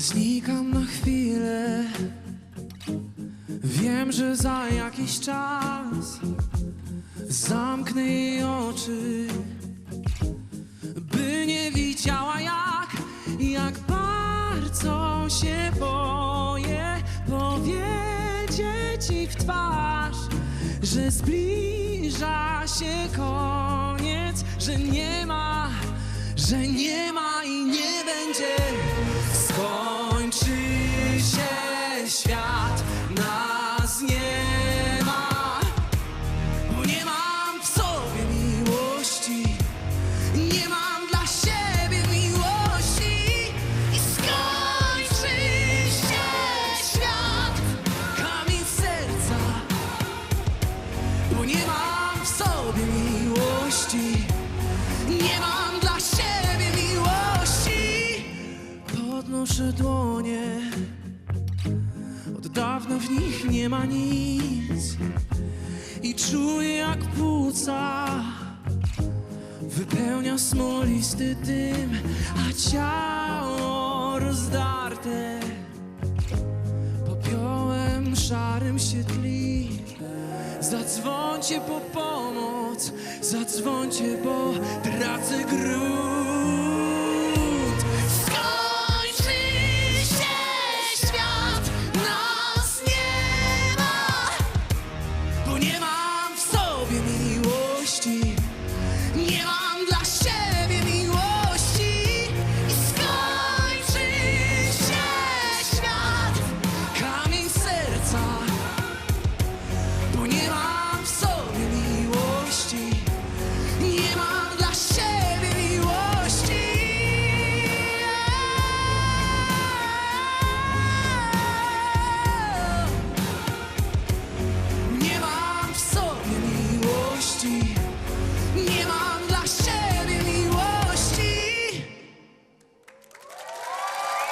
Znikam na chwilę. Wiem, że za jakiś czas Zamknę jej oczy By nie widziała jak Jak bardzo się boję Powiedzieć ci w twarz Że zbliża się koniec Że nie ma, że nie ma i nie nie mam w sobie miłości. Nie mam dla siebie miłości. Podnoszę dłonie, od dawna w nich nie ma nic i czuję jak płuca wypełnia smolisty dym, a ciało rozdarte popiołem szarym się tli. Zadzwońcie po pomoc, zadzwońcie, bo tracę grunt.